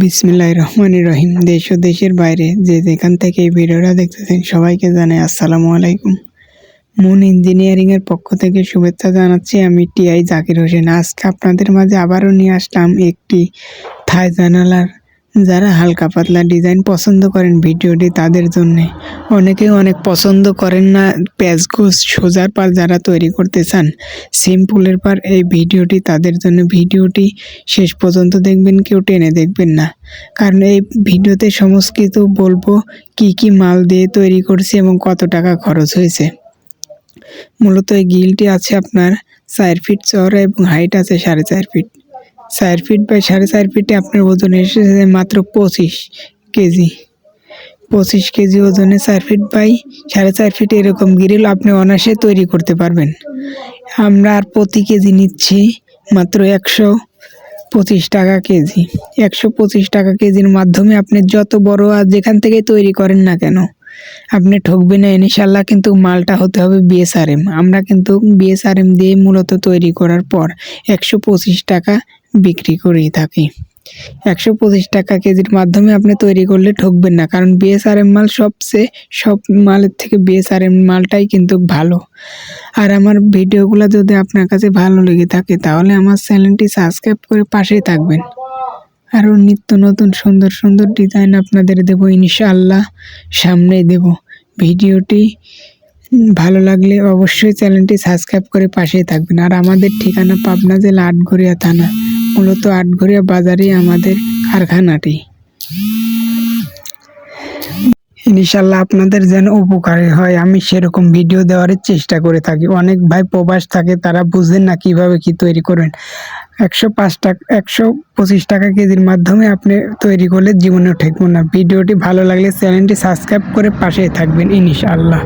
বিসমিল্লাহ রহমান রহিম। দেশ ও দেশের বাইরে যে যেখান থেকে এই ভিডিওটা দেখতেছেন সবাইকে জানাই আসসালামু আলাইকুম। মুন ইঞ্জিনিয়ারিংয়ের পক্ষ থেকে শুভেচ্ছা জানাচ্ছি আমি টিআই জাকির হোসেন। আজকে আপনাদের মাঝে আবারও নিয়ে আসলাম একটি থাই জানালার যারা হালকা পাতলা ডিজাইন পছন্দ করেন ভিডিওটি তাদের জন্য। অনেকে অনেক পছন্দ করেন না প্যাচগোজ সোজার পার যারা তৈরি করতে চান। সিম্পলের পার এই ভিডিওটি তাদের জন্য। ভিডিওটি শেষ পর্যন্ত দেখবেন, কেউ টেনে দেখবেন না। কারণ এই ভিডিওতে সমস্ত কিছু বলব কি কি মাল দিয়ে তৈরি করছি এবং কত টাকা খরচ হয়েছে। মূলত এই গিলটি আছে আপনার চার ফিট চওড়া এবং হাইট আছে সাড়ে চার ফিট চার ফিট বাই সাড়ে চার ফিটে আপনার ওজন এসেছে মাত্র পঁচিশ কেজি। পঁচিশ কেজি ওজনে চার ফিট বাই সাড়ে চার ফিট এরকম গ্রিল আপনি অনায়াসে তৈরি করতে পারবেন। আমরা আর প্রতি কেজি নিচ্ছি মাত্র একশো পঁচিশ টাকা কেজি। একশো পঁচিশ টাকা কেজির মাধ্যমে আপনি যত বড় আর যেখান থেকে তৈরি করেন না কেন, আপনি ঠকবেন না ইনশাল্লাহ কিন্তু মালটা হতে হবে বিএসআরএম আমরা কিন্তু বিএসআরএম দিয়ে মূলত তৈরি করার পর একশো পঁচিশ টাকা বিক্রি করেই থাকি। একশো পঁচিশ টাকা কেজির মাধ্যমে আপনি তৈরি করলে ঠকবেন না, কারণ বিএসআরএম মাল সবচেয়ে, সব মালের থেকে বিএসআরএম মালটাই কিন্তু ভালো। আর আমার ভিডিওগুলো যদি আপনার কাছে ভালো লেগে থাকে, তাহলে আমার চ্যানেলটি সাবস্ক্রাইব করে পাশেই থাকবেন। আরও নিত্য নতুন সুন্দর সুন্দর ডিজাইন আপনাদের দেব, ইনশাআল্লাহ সামনেই দেব। ভিডিওটি ভালো লাগলে অবশ্যই চ্যানেলটি সাবস্ক্রাইব করে পাশেই থাকবেন। আর আমাদের ঠিকানা পাবনা জেলা আটঘরিয়া থানা। মূলত আটঘরিয়া বাজারেই আমাদের কারখানাটি। ইনশাল্লাহ আপনাদের যেন উপকারী হয়, আমি সেরকম ভিডিও দেওয়ার চেষ্টা করে থাকি। অনেক ভাই প্রবাস থাকে, তারা বুঝেন না কীভাবে কি তৈরি করবেন একশো পাঁচ টাকা, একশো পঁচিশ টাকা কেজির মাধ্যমে আপনি তৈরি করলে জীবনেও ঠেকবো না। ভিডিওটি ভালো লাগলে চ্যানেলটি সাবস্ক্রাইব করে পাশেই থাকবেন ইনশাআল্লাহ।